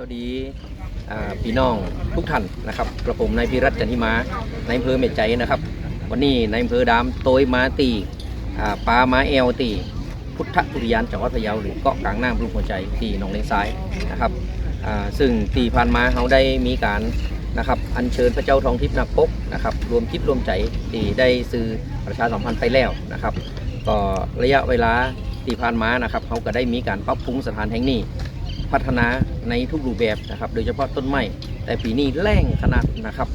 สวัสดีพี่น้องทุกท่านนะครับกระผมนายพิรัตจันทิมาในอำเภอเมดใจนะครับ วันนี้ในอำเภอดามโตยมาตีปลาไมาเอลตีพุทธอุทยานจังหวัดพะเยาหรือเกาะกลางน้ำรุ่มหัวใจตีหนองเลนซ้ายนะครับซึ่งตีผ่านมาเขาได้มีการนะครับอัญเชิญพระเจ้าทองทิพย์นกปกนะครับรวมคิดรวมใจตีได้ซื้อประชาสัมพันธ์ไปแล้วนะครับก็ระยะเวลาตีพานมานะครับเขาก็ได้มีการปรับปรุงสถานแห่งนี้ พัฒนาในทุกรูปแบบนะครับ โดยเฉพาะต้นไม้แต่ปีนี้แรงขนาดนะครับ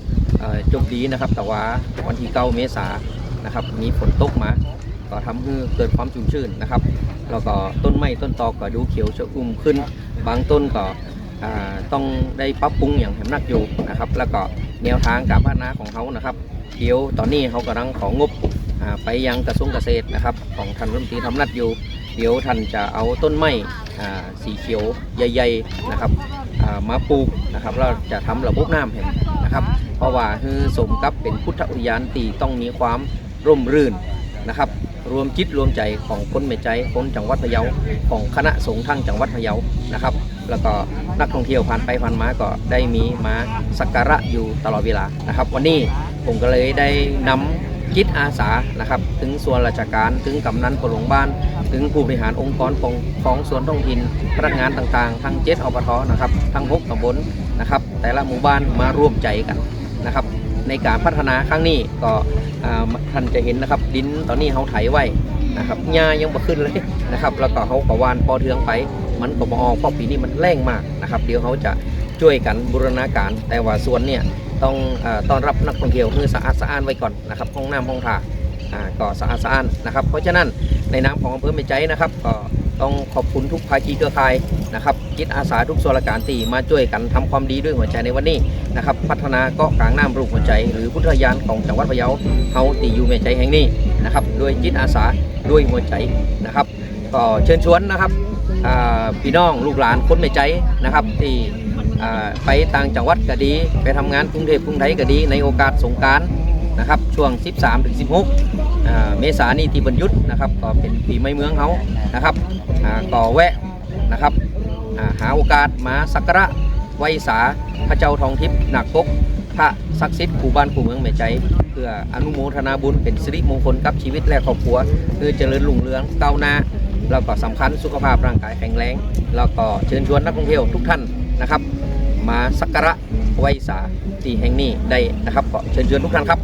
จบดีนะครับ แต่ว่าวันที่เก้าเมษานะครับมีฝนตกมา ก็ทำให้เกิดความชุ่มชื่นนะครับแล้วก็ต้นไม้ต้นตอกก็ดูเขียวชอุ่มขึ้น บางต้นก็ต้องได้ปรับปรุงอย่างแหมนักอยู่นะครับ แล้วก็แนวทางการพัฒนาของเขานะครับ เดี๋ยวตอนนี้เขากำลังของงบไปยังกระทรวงเกษตรนะครับ ของท่านรัฐมนตรีทำนัดอยู่ เดี๋ยวท่านจะเอาต้นไม้สีเขียวใหญ่ๆนะครับามาปลูกนะครับเราจะทำระบบน้ำเห็นนะครับ เพราะว่าคือสมกับเป็นพุทธอุทยานตีต้องมีความร่มรื่นนะครับ รวมจิตรวมใจของคนเมใจคนจังหวัดพะเยาของคณะสงฆ์ทั้งจังหวัดพะเยานะครับ แล้วก็นักท่องเที่ยวผ่านไปผ่านมาก็ได้มีมาสักการะอยู่ตลอดเวลานะครับ วันนี้ผมก็เลยได้นำ จิตอาสานะครับ ถึงส่วนราชการ ถึงกำนันผู้หลงบ้าน ถึงผู้บริหารองค์กรของของส่วนท้องถิ่นพนักงานต่างๆ ทั้งเจ็ดอบทนะครับ ทั้งหกตำบลนะครับ แต่ละหมู่บ้านมาร่วมใจกันนะครับ ในการพัฒนาครั้งนี้ก็ท่านจะเห็นนะครับ ดินตอนนี้เขาไถไว้นะครับหญ้ายังบ่ขึ้นเลยนะครับ แล้วก็เขาก็วานพอเทืองไป มันก็บ่ออกเพราะปีนี้มันแรงมากนะครับ เดี๋ยวเขาจะ ช่วยกันบูรณาการ แต่ว่าส่วนเนี่ยต้องอต้อนรับนักท่องเที่ยวคือสะอาดสะอ้านไว้ก่อนนะครับห้องน้ำห้องท่าอ่าก็สะอาดสะอ้านนะครับ เพราะฉะนั้นในนามของอำเภอเมใจนะครับก็ต้องขอบคุณทุกภาคีเครือข่ายนะครับจิตอาสาทุกส่วนราชการที่มาช่วยกันทำความดีด้วยหัวใจในวันนี้นะครับพัฒนาเกาะกลางน้ำรูปหัวใจ หรือพุทธยานของจังหวัดพะเยาเฮาตีอยู่เมใจแห่งนี้นะครับด้วยจิตอาสาด้วยหัวใจนะครับ ก็เชิญชวนนะครับพี่น้องลูกหลานคนเมใจนะครับที่ ไปต่างจังหวัดก็ดี ไปทำงานกรุงเทพกรุงไทยก็ดี ในโอกาสสงการนะครับช่วง 13 ถึง 16 เมษายนนี้ที่บรรยุทธ์นะครับก็เป็นปีใหม่เมืองเขานะครับอ่าก็แวะนะครับาหาโอกาสมาสักการะไหวสาพระเจ้าทองทิพย์หนักปกพระศักดิ์สิทธิ์คู่บ้านคู่เมืองแม่ใจ เพื่ออนุโมทนาบุญเป็นสิริมงคลกับชีวิตและครอบครัวคือเจริญรุ่งเรืองก้าวหน้าแล้วก็สำคัญสุขภาพร่างกายแข็งแรง แล้วก็เชิญชวนนักท่องเที่ยวทุกท่าน นะครับ มาสักการะไหว้สาที่แห่งนี้ได้นะครับก็เชิญชวนทุกท่านครับ